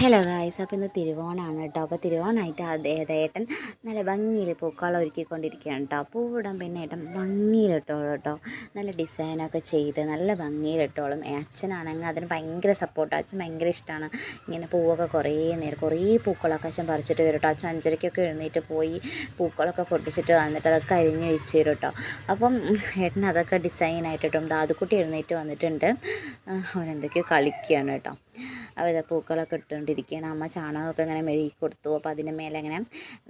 Hello guys അപ്പോൾ ഇന്ന് തിരുവോണമാണ് കേട്ടോ. അപ്പോൾ തിരുവോണമായിട്ട് അതേ ഏട്ടൻ നല്ല ഭംഗിയിൽ പൂക്കളം ഒരുക്കിക്കൊണ്ടിരിക്കുകയാണ് കേട്ടോ. പൂവിടാൻ പിന്നെ ഏട്ടൻ ഭംഗിയിലിട്ടോളൂ കേട്ടോ. നല്ല ഡിസൈനൊക്കെ ചെയ്ത് നല്ല ഭംഗിയിലിട്ടോളും. അച്ഛനാണെങ്കിൽ അതിന് ഭയങ്കര സപ്പോർട്ട് അച്ഛൻ ഭയങ്കര ഇഷ്ടമാണ്. ഇങ്ങനെ പൂവൊക്കെ കുറേ നേരം കുറേ പൂക്കളൊക്കെ അച്ഛൻ പറിച്ചിട്ട് വരും കേട്ടോ. അച്ഛൻ അഞ്ചരയ്ക്കൊക്കെ എഴുന്നേറ്റ് പോയി പൂക്കളൊക്കെ പൊട്ടിച്ചിട്ട് വന്നിട്ട് അതൊക്കെ അരിഞ്ഞ് വെച്ച് തരും കേട്ടോ. അപ്പം ഏട്ടൻ അതൊക്കെ ഡിസൈനായിട്ടിട്ടും ദാതുക്കുട്ടി എഴുന്നേറ്റ് വന്നിട്ടുണ്ട്. അവനെന്തൊക്കെയോ കളിക്കുകയാണ് കേട്ടോ. അവർ പൂക്കളൊക്കെ ഇട്ടുകൊണ്ടിരിക്കുകയാണ്. അമ്മ ചാണകമൊക്കെ ഇങ്ങനെ മെഴുകി കൊടുത്തു. അപ്പോൾ അതിന്റെ മേലെ ഇങ്ങനെ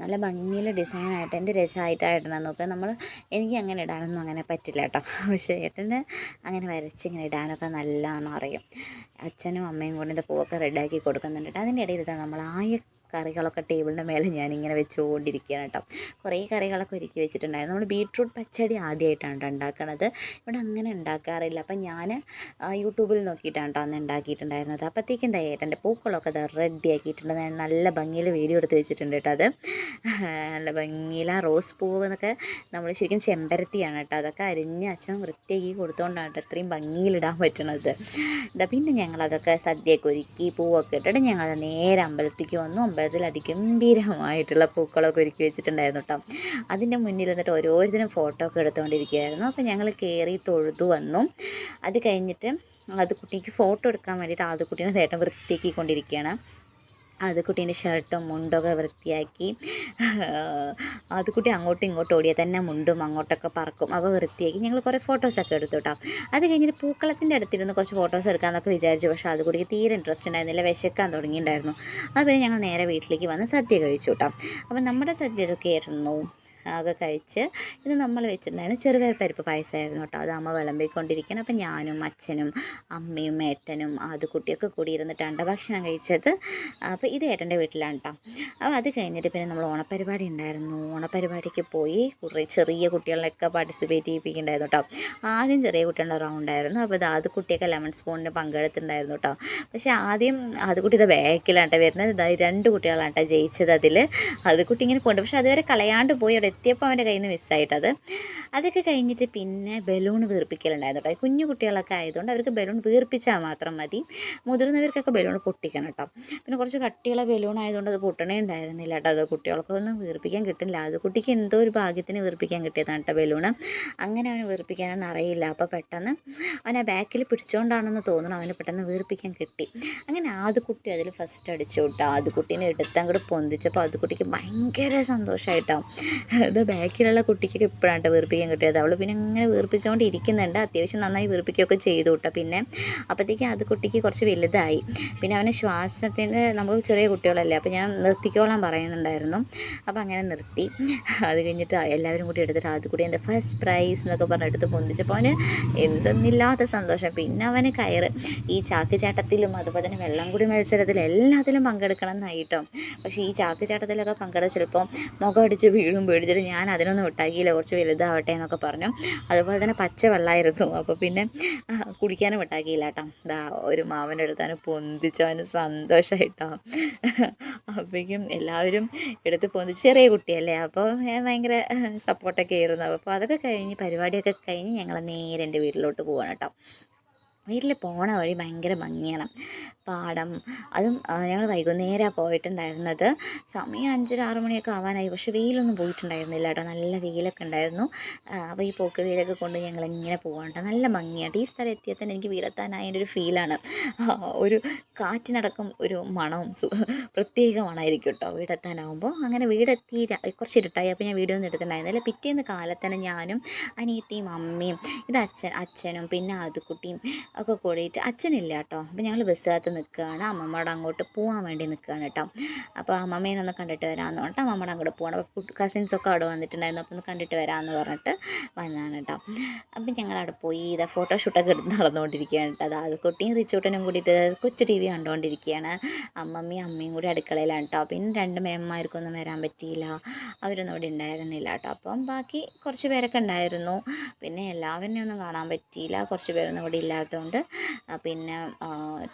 നല്ല ഭംഗിയിൽ ഡിസൈനായിട്ട് എന്ത് രസമായിട്ടായിട്ടാണ് നോക്കുക നമ്മൾ എനിക്ക് അങ്ങനെ ഇടാനൊന്നും അങ്ങനെ പറ്റില്ല കേട്ടോ. പക്ഷേ ഏട്ടന് അങ്ങനെ വരച്ച് ഇങ്ങനെ ഇടാനൊക്കെ നല്ലതാണെന്ന് അറിയും അച്ഛനും അമ്മയും കൊണ്ട് എന്റെ പൂവൊക്കെ റെഡിയാക്കി കൊടുക്കുന്നുണ്ട്. അതിന്റെ ഇടയിൽ നമ്മൾ ആയ കറികളൊക്കെ ടേബിളിന്റെ മേലെ ഞാനിങ്ങനെ വെച്ചുകൊണ്ടിരിക്കുകയാണ് കേട്ടോ. കുറേ കറികളൊക്കെ ഒരുക്കി വെച്ചിട്ടുണ്ടായിരുന്നു. നമ്മൾ ബീട്രൂട്ട് പച്ചടി ആദ്യമായിട്ടാണ് കേട്ടോ ഉണ്ടാക്കണത്. ഇവിടെ അങ്ങനെ ഉണ്ടാക്കാറില്ല. അപ്പം ഞാൻ യൂട്യൂബിൽ നോക്കിയിട്ടാണ് കേട്ടോ അന്ന് ഉണ്ടാക്കിയിട്ടുണ്ടായിരുന്നത്. അപ്പോഴത്തേക്കും ഏട്ടന്റെ പൂക്കളൊക്കെ അത് റെഡി ആക്കിയിട്ടുണ്ട്. ഞാൻ നല്ല ഭംഗിയിൽ വീഡിയോ എടുത്ത് വെച്ചിട്ടുണ്ട് കേട്ടോ അത്. നല്ല ഭംഗിയിൽ ആ റോസ് പൂവ് എന്നൊക്കെ നമ്മൾ ശരിക്കും ചെമ്പരത്തിയാണ് കേട്ടോ. അതൊക്കെ അരിഞ്ഞ് അച്ഛൻ വൃത്തിയാക്കി കൊടുത്തുകൊണ്ടാണ് കേട്ടോ ഇത്രയും ഭംഗിയിലിടാൻ പറ്റുന്നത് ഇതാ പിന്നെ ഞങ്ങളതൊക്കെ സദ്യയൊക്കെ ഒരുക്കി പൂവൊക്കെ ഇട്ടിട്ട് ഞങ്ങൾ നേരെ അമ്പലത്തേക്ക് വന്നു. അമ്പലത്തിൽ അതിഗംഭീരമായിട്ടുള്ള പൂക്കളൊക്കെ ഒരുക്കി വെച്ചിട്ടുണ്ടായിരുന്നു കേട്ടോ. അതിന്റെ മുന്നിൽ നിന്നിട്ട് ഓരോരുത്തരും ഫോട്ടോ ഒക്കെ എടുത്തുകൊണ്ടിരിക്കുകയായിരുന്നു. അപ്പോൾ ഞങ്ങൾ കയറി തൊഴുതു വന്നു. അത് കഴിഞ്ഞിട്ട് അത് കുട്ടിക്ക് ഫോട്ടോ എടുക്കാൻ വേണ്ടിയിട്ട് ആദ്യക്കുട്ടീനെ ചേട്ടൻ വൃത്തിയാക്കിക്കൊണ്ടിരിക്കുകയാണ്. ആദ്യക്കുട്ടീന്റെ ഷർട്ടും മുണ്ടൊക്കെ വൃത്തിയാക്കി. അത് കുട്ടി അങ്ങോട്ടും ഇങ്ങോട്ടും ഓടിയാൽ തന്നെ മുണ്ടും അങ്ങോട്ടൊക്കെ പറക്കും. അപ്പോൾ വൃത്തിയാക്കി ഞങ്ങൾ കുറേ ഫോട്ടോസൊക്കെ എടുത്തു കേട്ടോ. അത് കഴിഞ്ഞിട്ട് പൂക്കളത്തിന്റെ അടുത്തിരുന്ന് കുറച്ച് ഫോട്ടോസ് എടുക്കാമെന്നൊക്കെ വിചാരിച്ചു. പക്ഷേ അത് കുട്ടിക്ക് തീരെ ഇൻട്രസ്റ്റ് ഉണ്ടായിരുന്നില്ല. വിശക്കാൻ തുടങ്ങിയിട്ടുണ്ടായിരുന്നു. അത് പിന്നെ ഞങ്ങൾ നേരെ വീട്ടിലേക്ക് വന്ന് സദ്യ കഴിച്ചു കേട്ടോ. അപ്പം നമ്മുടെ സദ്യ ഇതൊക്കെയായിരുന്നു ഒക്കെ കഴിച്ച് ഇത് നമ്മൾ വെച്ചിട്ടുണ്ടായിരുന്നു ചെറുപയർ പരിപ്പ് പായസമായിരുന്നു കേട്ടോ. അത് അമ്മ വിളമ്പിക്കൊണ്ടിരിക്കുകയാണ്. അപ്പം ഞാനും അച്ഛനും അമ്മയും ഏട്ടനും അത് കുട്ടിയൊക്കെ കൂടി ഇരുന്നിട്ടാണ് ഭക്ഷണം കഴിച്ചത്. അപ്പോൾ ഇത് ഏട്ടന്റെ വീട്ടിലാണ് കേട്ടോ. അപ്പോൾ അത് കഴിഞ്ഞിട്ട് പിന്നെ നമ്മൾ ഓണപ്പരിപാടി ഉണ്ടായിരുന്നു. ഓണപ്പരിപാടിക്ക് പോയി കുറേ ചെറിയ കുട്ടികളൊക്കെ പാർട്ടിസിപ്പേറ്റ് ചെയ്യിപ്പിക്കുന്നുണ്ടായിരുന്നു കേട്ടോ. ആദ്യം ചെറിയ കുട്ടികളുടെ റൗണ്ടായിരുന്നു അപ്പോൾ അത് കുട്ടിയൊക്കെ ലെമൺ സ്പൂണിന് പങ്കെടുത്തിട്ടുണ്ടായിരുന്നു കേട്ടോ. പക്ഷേ ആദ്യം ഇത് ബാക്കിലാണ് വരുന്നത്. രണ്ട് കുട്ടികളാണ് കേട്ടോ ജയിച്ചത് അതിൽ അത് കുട്ടി ഇങ്ങനെ പോയിട്ട് പക്ഷേ അതുവരെ കളയാണ്ട് പോയി അവിടെ എത്തിയപ്പോൾ അവന്റെ കയ്യിൽ നിന്ന് മിസ്സായിട്ടത്. അതൊക്കെ കഴിഞ്ഞിട്ട് പിന്നെ ബലൂൺ വീർപ്പിക്കലുണ്ടായിരുന്നു കേട്ടോ. കുഞ്ഞു കുട്ടികളൊക്കെ ആയതുകൊണ്ട് അവർക്ക് ബലൂൺ വീർപ്പിച്ചാൽ മാത്രം മതി. മുതിർന്നവർക്കൊക്കെ ബലൂൺ പൊട്ടിക്കണം കേട്ടോ. പിന്നെ കുറച്ച് കട്ടിയുള്ള ബലൂൺ ആയതുകൊണ്ട് അത് പൊട്ടണേ ഉണ്ടായിരുന്നില്ല കേട്ടോ. അത് കുട്ടികൾക്കൊന്നും വീർപ്പിക്കാൻ കിട്ടില്ല അത് കുട്ടിക്ക് എന്തോ ഒരു ഭാഗ്യത്തിന് വീർപ്പിക്കാൻ കിട്ടിയതാണ് കേട്ടോ ബലൂൺ. അങ്ങനെ അവന് വീർപ്പിക്കാനൊന്നും അറിയില്ല. അപ്പോൾ പെട്ടെന്ന് അവൻ ആ ബാക്കിൽ പിടിച്ചുകൊണ്ടാണെന്ന് തോന്നുന്നു അവന് പെട്ടെന്ന് വീർപ്പിക്കാൻ കിട്ടി. അങ്ങനെ ആ കുട്ടി അതിൽ ഫസ്റ്റ് അടിച്ചു കേട്ടോ. ആദ്യ കുട്ടീനെ എടുത്തങ്ങോട്ട് പൊന്തിച്ചപ്പോൾ അത് കുട്ടിക്ക് ഭയങ്കര സന്തോഷമായിട്ടോ അത് ബാക്കിലുള്ള കുട്ടിക്കൊക്കെ ഇപ്പോഴാണ് വീർപ്പിക്കാൻ കിട്ടിയത്. അവൾ പിന്നെ ഇങ്ങനെ വീർപ്പിച്ചുകൊണ്ട് ഇരിക്കുന്നുണ്ട് അത്യാവശ്യം നന്നായി വീർപ്പിക്കുകയൊക്കെ ചെയ്തു കേട്ടോ പിന്നെ അപ്പോഴത്തേക്ക് അത് കുട്ടിക്ക് കുറച്ച് വലുതായി. പിന്നെ അവന് ശ്വാസത്തിന്റെ നമുക്ക് ചെറിയ കുട്ടികളല്ലേ അപ്പോൾ ഞാൻ നിർത്തിക്കോളാൻ പറയുന്നുണ്ടായിരുന്നു. അപ്പോൾ അങ്ങനെ നിർത്തി. അത് കഴിഞ്ഞിട്ട് എല്ലാവരും കൂടി എടുത്തിട്ട് അത് കൂടി എന്റെ ഫസ്റ്റ് പ്രൈസ് എന്നൊക്കെ പറഞ്ഞ് എടുത്ത് പൊന്തിച്ചപ്പോൾ അവന് എന്തൊന്നില്ലാത്ത സന്തോഷം. പിന്നെ അവന് കയറ്. ഈ ചാക്ക് ചാട്ടത്തിലും അതുപോലെ തന്നെ വെള്ളം കൂടി മത്സരത്തിലും എല്ലാത്തിലും പങ്കെടുക്കണം എന്നായിട്ടോ പക്ഷേ ഈ ചാക്ക് ചാട്ടത്തിലൊക്കെ പങ്കെടുത്ത് ചിലപ്പോൾ മുഖം അടിച്ച് വീഴും പേടിച്ചിട്ട് ഞാൻ അതിനൊന്നും വിട്ടാക്കിയില്ല കുറച്ച് വലുതാവട്ടെ എന്നൊക്കെ പറഞ്ഞു. അതുപോലെ തന്നെ പച്ച വെള്ളമായിരുന്നു അപ്പോൾ പിന്നെ കുടിക്കാനും വിട്ടാക്കിയില്ല കേട്ടോ. ദാ ഒരു മാവന്റെ അടുത്താണ് പൊന്തിച്ചവന് സന്തോഷമായിട്ടോ അപ്പോഴേക്കും എല്ലാവരും എടുത്ത് പൊന്തിച്ച്. ചെറിയ കുട്ടിയല്ലേ. അപ്പോൾ ഭയങ്കര സപ്പോർട്ടൊക്കെ ആയിരുന്നു. അപ്പോൾ അതൊക്കെ കഴിഞ്ഞ് പരിപാടിയൊക്കെ കഴിഞ്ഞ് ഞങ്ങൾ നേരെ എന്റെ വീട്ടിലോട്ട് പോവാണ് കേട്ടോ. വീട്ടിൽ പോണ വഴി ഭയങ്കര ഭംഗിയാണ്. പാടം അതും ഞങ്ങൾ വൈകുന്നേരമാണ് പോയിട്ടുണ്ടായിരുന്നത്. സമയം അഞ്ചര ആറ് മണിയൊക്കെ ആവാനായി. പക്ഷേ വെയിലൊന്നും പോയിട്ടുണ്ടായിരുന്നില്ല കേട്ടോ. നല്ല വെയിലൊക്കെ ഉണ്ടായിരുന്നു. അപ്പോൾ ഈ പോക്ക് വെയിലൊക്കെ കൊണ്ട് ഞങ്ങൾ ഇങ്ങനെ പോകണ്ട നല്ല ഭംഗിയാണ് ഈ സ്ഥലം എത്തിയാൽ തന്നെ എനിക്ക് വീടെത്താനായതിന്റെ ഒരു ഫീലാണ്. ഒരു കാറ്റിനടക്കം ഒരു മണവും പ്രത്യേക മണമായിരിക്കും കേട്ടോ വീടെത്താനാകുമ്പോൾ അങ്ങനെ വീടെത്തി കുറച്ച് ഇരുട്ടായി. അപ്പോൾ ഞാൻ വീഡിയോ ഒന്നും എടുത്തിട്ടുണ്ടായിരുന്നില്ല. പിറ്റേന്ന് കാലത്തന്നെ ഞാനും അനിയത്തിയും അമ്മയും ഇത് അച്ഛൻ അച്ഛനും പിന്നെ അതുക്കുട്ടിയും ഒക്കെ കൂടിയിട്ട് അച്ഛനില്ല കേട്ടോ അപ്പോൾ ഞങ്ങൾ ബസ്സുകാർത്ത് നിൽക്കുകയാണ് അമ്മമ്മയുടെ അങ്ങോട്ട് പോകാൻ വേണ്ടി നിൽക്കുകയാണ് കേട്ടോ. അപ്പോൾ അമ്മമ്മേനെ ഒന്ന് കണ്ടിട്ട് വരാമെന്ന് പറഞ്ഞിട്ട് അമ്മമ്മയുടെ അങ്ങോട്ട് പോകണം അപ്പോൾ കസിൻസൊക്കെ അവിടെ വന്നിട്ടുണ്ടായിരുന്നു. അപ്പോൾ ഒന്ന് കണ്ടിട്ട് വരാമെന്ന് പറഞ്ഞിട്ട് വന്നതാണ് കേട്ടോ. അപ്പം ഞങ്ങൾ അവിടെ പോയി ഇതാ ഫോട്ടോഷൂട്ടൊക്കെ എടുത്ത് നടന്നുകൊണ്ടിരിക്കുകയാണ് കേട്ടോ. അതായത് കുട്ടിയും റിച്ചൂട്ടനും കൂടിയിട്ട് കൊച്ചു ടി വി കണ്ടുകൊണ്ടിരിക്കുകയാണ് അമ്മമ്മയും അമ്മയും കൂടി അടുക്കളയിലാണ് കേട്ടോ. പിന്നെ രണ്ട് മേമ്മമാർക്കൊന്നും വരാൻ പറ്റിയില്ല. അവരൊന്നും അവിടെ ഉണ്ടായിരുന്നില്ല കേട്ടോ. അപ്പം ബാക്കി കുറച്ച് പേരൊക്കെ ഉണ്ടായിരുന്നു. പിന്നെ എല്ലാവരെയും ഒന്നും കാണാൻ പറ്റിയില്ല. കുറച്ച് പേരൊന്നും ഇവിടെ ഇല്ലാത്തതുകൊണ്ട് പിന്നെ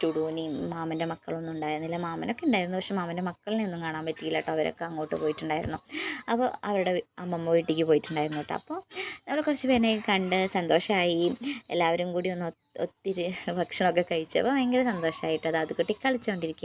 ടുഡൂനിയും മാമന്റെ മക്കളൊന്നും ഉണ്ടായിരുന്നില്ല. മാമനൊക്കെ ഉണ്ടായിരുന്നു പക്ഷെ മാമന്റെ മക്കളിനെ ഒന്നും കാണാൻ പറ്റിയില്ല കേട്ടോ. അവരൊക്കെ അങ്ങോട്ട് പോയിട്ടുണ്ടായിരുന്നു. അപ്പോൾ അവരുടെ അമ്മമ്മ വീട്ടിലേക്ക് പോയിട്ടുണ്ടായിരുന്നു കേട്ടോ. അപ്പോൾ നമ്മൾ കുറച്ച് പേരെ കണ്ട് സന്തോഷമായി എല്ലാവരും കൂടി ഒന്ന് ഒത്തിരി ഭക്ഷണമൊക്കെ കഴിച്ചപ്പോൾ ഭയങ്കര സന്തോഷമായിട്ട് അത് അത് കുട്ടി കളിച്ചുകൊണ്ടിരിക്കുകയാണ്.